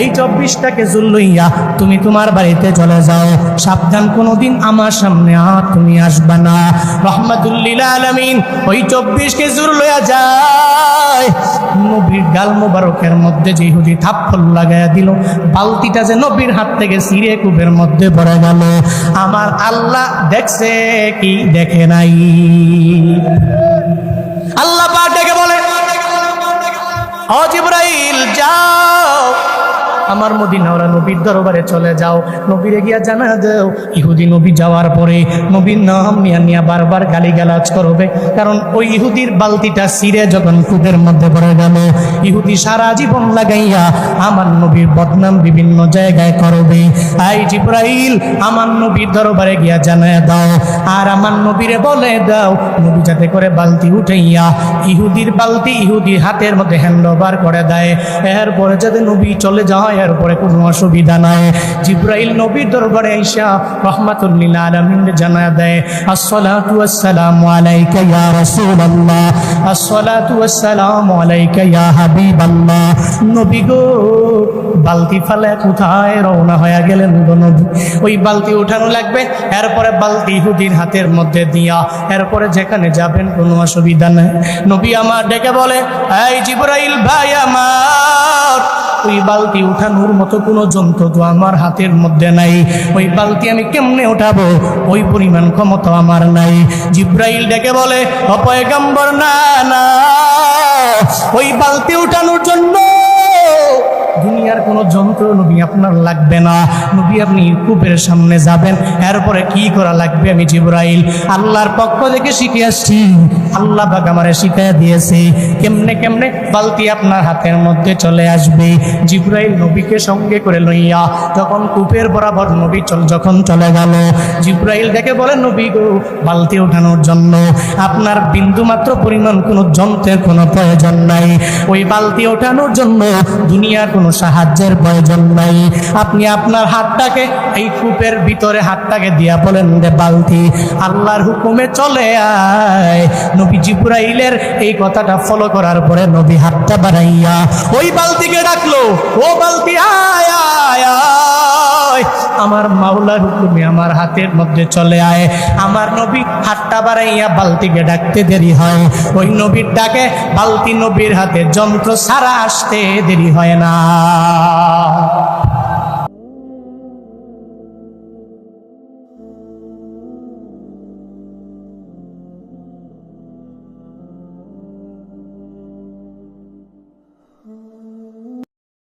এই চব্বিশটাকে জুল লইয়া তুমি তোমার বাড়িতে চলে যাও। সাবধান, কোনোদিন আমার সামনে তুমি আসবা না। রহমাতুল্লিল আলমিন ওই চব্বিশ কে জুর লইয়া যায়। নবীর গাল মোবারকের মধ্যে যে হুদি থাপ্পল লাগাইয়া দিল, বালতিটা যে নবীর হাত থেকে সিরে কূপের মধ্যে পড়ে গেল। আমার আল্লাহ দেখছে কি দেখে নাই। আল্লাহ পাক ডেকে বলে, ও জিব্রাইল, যাও। আমার মদিনাওরা নবীর দরবারে চলে যাও। নবীরে গিয়া জানা দাও, ইহুদি নবী যাওয়ার পরে নবীর নাম নিয়া নিয়া বারবার গালিগালাজ করবে। কারণ ওই ইহুদির বালতিটা সিরে যখন কূপের মধ্যে পড়ে গেল, ইহুদি সারা জীবন লাগাইয়া আমার নবীর বদনাম বিভিন্ন জায়গায় করবে। আই জিব্রাইল, আমার নবীর দরবারে গিয়া জানায় দাও। আর আমার নবীরে বলে দাও, নবী যাতে করে বালতি উঠাইয়া ইহুদির বালতি ইহুদির হাতের মধ্যে হ্যান্ড ওভার করে দেয়। এরপরে যাতে নবী চলে যায় এরপরে কোনো অসুবিধা নাই। জিব্রাইল নবীর দরবারে আইসা রহমাতুল্লিল আলমিন জানায় দেয়, আসসালাতু আসসালামু আলাইকা ইয়া রাসূলুল্লাহ, আসসালাতু আসসালামু আলাইকা ইয়া হাবিবাল্লাহ। নবী গো, বালতি ফালে কোথায় রওনা হয়ে গেলেন গো নবী? ওই বালতি উঠানো লাগবে, এরপরে বালতি ইহুদির হাতের মধ্যে দিয়া, এরপরে যেখানে যাবেন কোনো অসুবিধা নাই। নবী আমার ডেকে বলে, এই জিব্রাইল ভাই আমার ওই বালতি উঠানোর মতো কোনো যন্ত্র তো আমার হাতের মধ্যে নাই। ওই বালতি আমি কেমনে উঠাবো? ওই পরিমাণ ক্ষমতা আমার নাই। জিব্রাইল ডেকে বলে অপয়গম্বর না না, ওই বালতি উঠানোর জন্য দুনিয়ার কোনো যন্ত্র নবী আপনার লাগবে না। নবী আপনি কূপের সামনে যাবেন, এরপরে কি করা লাগবে আমি জিব্রাইল আল্লাহর পক্ষ থেকে শিখে আসছি। আল্লাহ আমারে শিখাইয়া দিয়েছে। কেমনে কেমনে? বালতি আপনার হাতের মধ্যে চলে আসবে। জিব্রাইল নবীকে সঙ্গে করে লইয়া তখন কূপের বরাবর নবী চল যখন চলে গেল, জিব্রাইল দেখে বলে, নবী গো, বালতি ওঠানোর জন্য আপনার বিন্দু মাত্র পরিমাণ কোনো যন্ত্রের কোনো প্রয়োজন নাই। ওই বালতি ওঠানোর জন্য দুনিয়ার কোনো সাহায্যের প্রয়োজন নাই। আপনি আপনার হাতটাকে এই কূপের ভিতরে হাতটাকে দিয়া বলেন যে বালতি, আল্লাহর হুকুমে চলে আয়। নবী জিব্রাইলের এই কথাটা ফলো করার পরে নবী হাতটা বাড়াইয়া ওই বালতিকে ডাকলো, ও বালতি, আয় আয় আমার মাওলার হুকুমে আমার হাতের মধ্যে চলে আয়। আমার নবী হাতটা বাড়াইয়া বালতিকে ডাকতে দেরি হয়। ওই নবীর ডাকে বালতি নবীর হাতে যন্ত্র সারা আসতে দেরি হয় না।